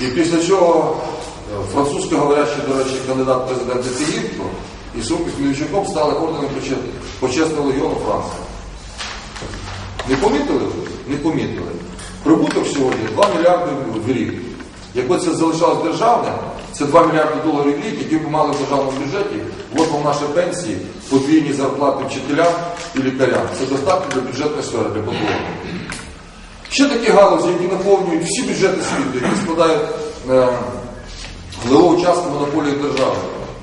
І після чого е, французькоговорящий, до речі, кандидат в президенти і Сумки з Медведчуком стали орденом почесного легіону Франції. Не помітили? Не помітили. Прибуток сьогодні 2 мільярди в рік. Якби це залишалось державне, це 2 мільярди доларів в рік, які б мали в державному бюджеті, от вам наші пенсії, подвійні зарплати вчителям і лікарям. Це достатньо для бюджетної сфери, для побудови. Ще такі галузі, які наповнюють всі бюджети світу, які складають е, впливову частку монополії держави.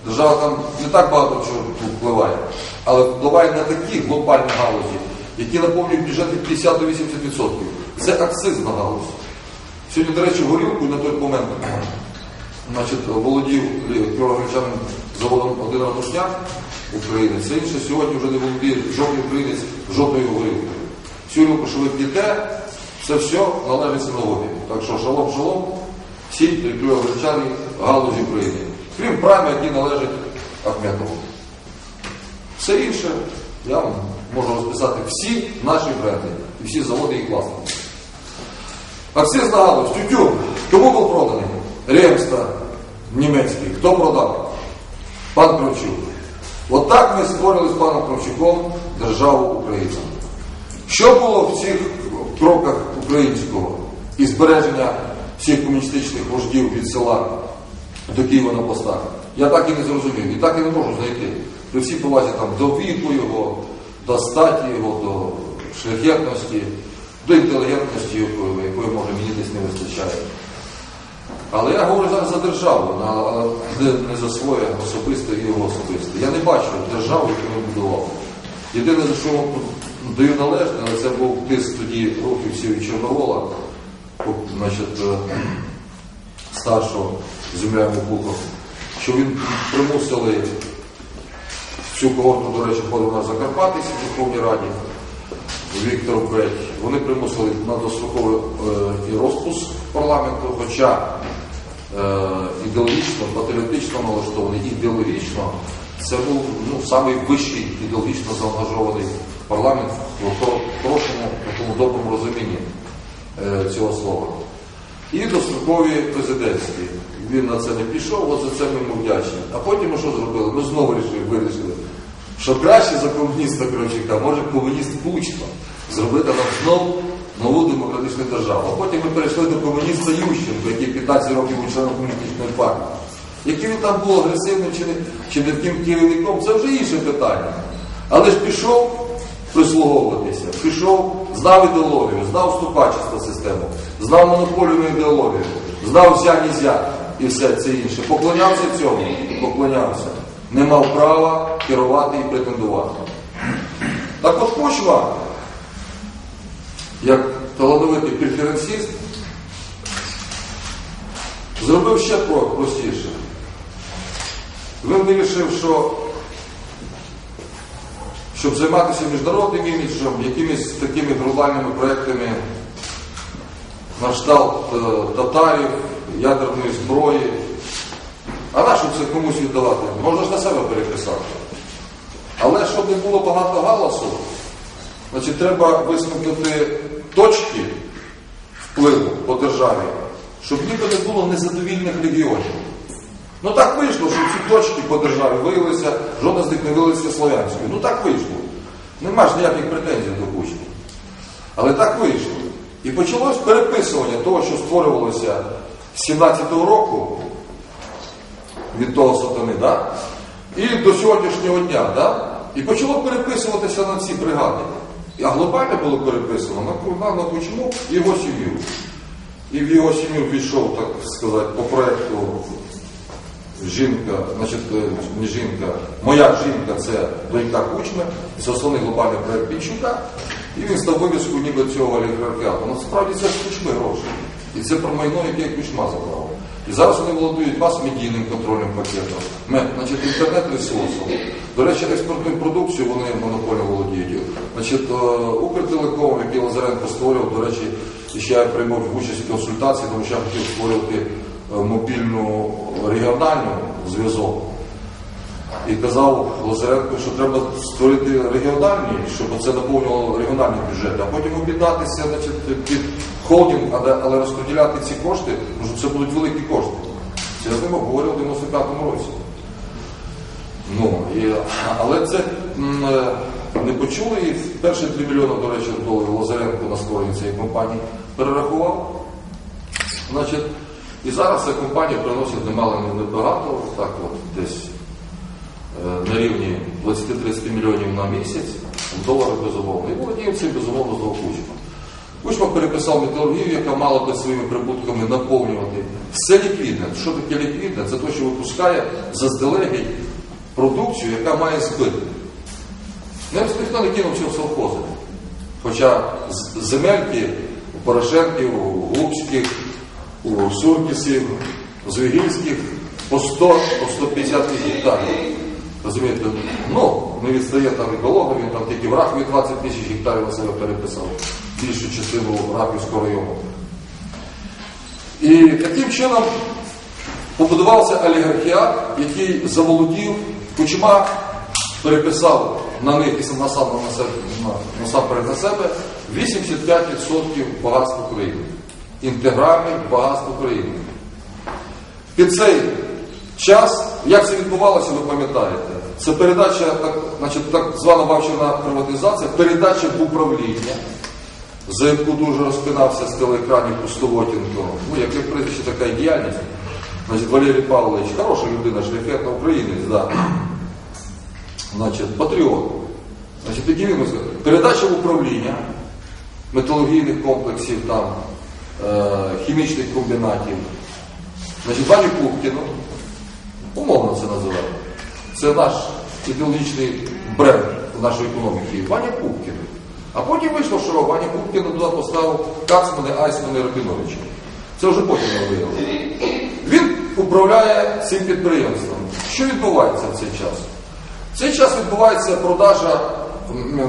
Держава там не так багато чого впливає, але впливає на такі глобальні галузі, які наповнюють бюджети 50-80%. Це акцизна галузь. Сьогодні, до речі, горілкою на той момент значить, володів кіровогречанин заводом один ратушняк України, це інше сьогодні вже не володіє жодний українець жодною горілкою. Горілку, що ви п'єте, це все належить синоводі. Так що шалом, шалом, всі кіровогречани галузі України. Крім прайми, які належать Ахметову. Все інше я вам можу розписати всі наші бренди і всі заводи і власники. Акцизна галузь, тютюн. Кому був проданий? Ремста німецький. Хто продав? Пан Кравчук. От так ми створили з паном Кравчуком державу Україна. Що було в цих кроках українського і збереження всіх комуністичних вождів від села до Києва на постах? Я так і не зрозумів, і так і не можу знайти. При всій повазі там до віку його, до статі його, до шляхетності, до інтелігентності, якої, може мені десь не вистачає. Але я говорю зараз за державу, не за своє особисте і його особисте. Я не бачу державу, яку він будував. Єдине, за що даю належне, але це був тиск тоді років всіх Чорновола, значить, е, старшого земля Мукухов, що він примусили всю когорту, до речі, ходив на Закарпатті в Верховній Раді. Віктор Беть, вони примусили на достроковий е, і розпуск парламенту, хоча е, ідеологічно, патріотично налаштований, ідеологічно, це був ну, самий вищий ідеологічно заангажований парламент в хорошому, такому доброму розумінні е, цього слова. І дострокові президентські. Він на це не пішов, от за це ми йому вдячні. А потім ми що зробили? Ми знову вирішили, вирішили що краще за комуніста Кравчука може комуніст Кучма зробити нам знову нову демократичну державу. А потім ми перейшли до комуніста Ющенко, який 15 років був членом комуністичної партії. Який він там був агресивним чи не, чи не таким керівником, це вже інше питання. Але ж пішов прислуговуватися, пішов, знав ідеологію, знав ступачество систему, знав монополію ідеологію, знав вся нізя і все це інше. Поклонявся цьому, поклонявся не мав права керувати і претендувати. Так от Кучма, як талановитий преференсіст, зробив ще простіше. Він вирішив, що щоб займатися міжнародним іміджем, якимись такими глобальними проектами на кшталт е, татарів, ядерної зброї. А нащо це комусь віддавати? Можна ж на себе переписати. Але щоб не було багато галасу, значить треба висмикнути точки впливу по державі, щоб ніби не було незадовільних регіонів. Ну так вийшло, що ці точки по державі виявилися, жодна з них не виявилася слов'янською. Ну так вийшло. Нема ж ніяких претензій до Кучми. Але так вийшло. І почалось переписування того, що створювалося з 17-го року від того сатани, да? і до сьогоднішнього дня. Да? І почало переписуватися на ці бригади. А глобально було переписано на, на, на Кучму і його сім'ю. І в його сім'ю війшов, так сказати, по проєкту жінка, значить, е, не жінка, моя жінка це донька Кучми, це основний глобальний проєкт Пінчука. І він став вивіскою ніби цього олігархату. Насправді це ж Кучми гроші. І це про майно, яке Кучма забрав. І зараз вони володують мас-медійним контрольним пакетом, Мет, значить, інтернет-ресурсом. До речі, експортну продукцію вони монопольно володіють. Значить, е, Укртелеком, який Лазаренко створював, до речі, ще я приймав участь в консультації, тому що я хотів створювати мобільну регіональну зв'язок. і казав Лазаренко, що треба створити регіональні, щоб це наповнювало регіональні бюджети, а потім об'єднатися значить, під холдинг, але, розподіляти ці кошти, тому що це будуть великі кошти. Це я з ним обговорив у 95-му році. Ну, і, але це е, не почули і перші 3 мільйони, до речі, доларів Лазаренко на створення цієї компанії перерахував. Значить, і зараз ця компанія приносить немало не небагато, так от десь е, на рівні 20-30 мільйонів на місяць, доларів безумовно. І володіє цим безумовно знову Кучма. Кучма переписав металургію, яка мала би своїми прибутками наповнювати. Все ліквідне. Що таке ліквідне? Це те, що випускає заздалегідь продукцію, яка має збиток. Не ніхто не кинув цього совхози. Хоча земельки у Порошенків, у Глубських, у Суркісів, у Звігільських по 100, по 150 тисяч гектарів. Розумієте, ну, не відстає там від він там тільки в Рахові 20 тисяч гектарів на себе переписав, більшу частину Рахівського району. І таким чином побудувався олігархіат, який заволодів, Кучма переписав на них і насамперед на себе 85% багатства України. Інтегральне багатство України. Під цей час, як це відбувалося, ви пам'ятаєте, це передача, так, значить, так звана бавчина приватизація, передача в управління, за яку дуже розпинався з телеекранів Пустовотінко. Ну, яке прізвище така діяльність. Значить, Валерій Павлович, хороша людина, шляхетна українець, да. Значить, патріот. Значить. Передача в управління металургійних комплексів, там, хімічних комбінатів. Значить, Ваню Пупкіну, умовно це називаємо. Це наш ідеологічний бренд нашої економіки. Ваня Пупкін. А потім вийшло, що Ваня Пупкін туди поставив Кацмани, Айсмани, Рабіновича. Це вже потім не виявилося. Він управляє цим підприємством. Що відбувається в цей час? В цей час відбувається продажа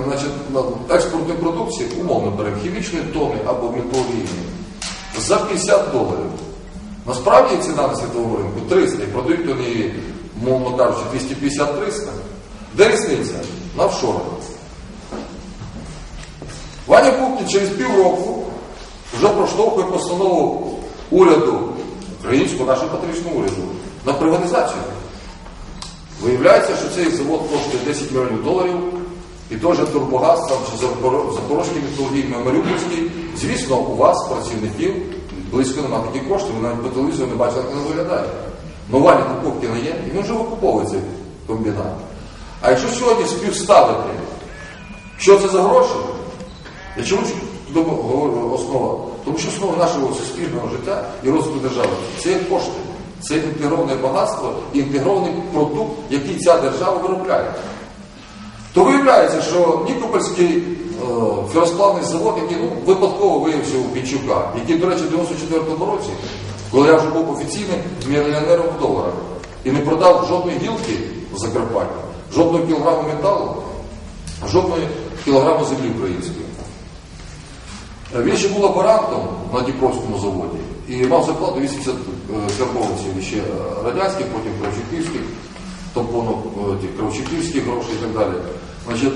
значить, експортної продукції, умовно беремо, хімічної тони або металургійної, за 50 доларів. Насправді ціна на світовому ринку 300, і продають вони мовно кажучи, 250-300. Де різниця? На офшорах. Ваня Пупкін через півроку вже проштовхує постанову уряду, українського, нашого патріотичного уряду, на приватизацію. Виявляється, що цей завод коштує 10 мільйонів доларів, і же Турбогаз, чи Запоро- Запорозький металургійний, Маріупольський, звісно, у вас, працівників, близько немає таких коштів, ви навіть по телевізору не бачили, як воно виглядає. Ну, Ваня Пупкіна є, і він вже викуповує цей комбінат. А якщо сьогодні співставити, що це за гроші? Я чому говорю основа? Тому що основа нашого суспільного життя і розвитку держави це кошти, це інтегроване багатство і інтегрований продукт, який ця держава виробляє. То виявляється, що Нікопольський е, феросплавний завод, який ну, випадково виявився у Пінчука, який, до речі, в 94-му році, коли я вже був офіційним мільйонером в доларах і не продав жодної гілки в Закарпатті, жодного кілограму металу, жодної кілограму землі української. Е, Він ще був лаборантом на Дніпровському заводі і мав зарплату 80 карбованців ще е, радянських, потім кравчуківських, тампонок е, кравчуківських грошей і так далі. Значить,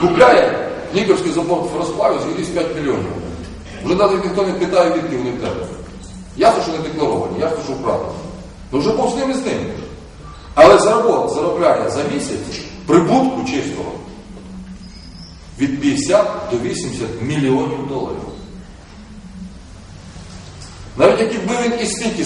купляє Нікопський завод феросплавів якісь 5 мільйонів. Вже навіть ніхто не питає, відки вони в тебе. Ясно, що не декларовані, ясно, що вправлені. Ну вже Бог з ним і з ним. Але заробот заробляє за місяць прибутку чистого від 50 до 80 мільйонів доларів. Навіть якби він і стільки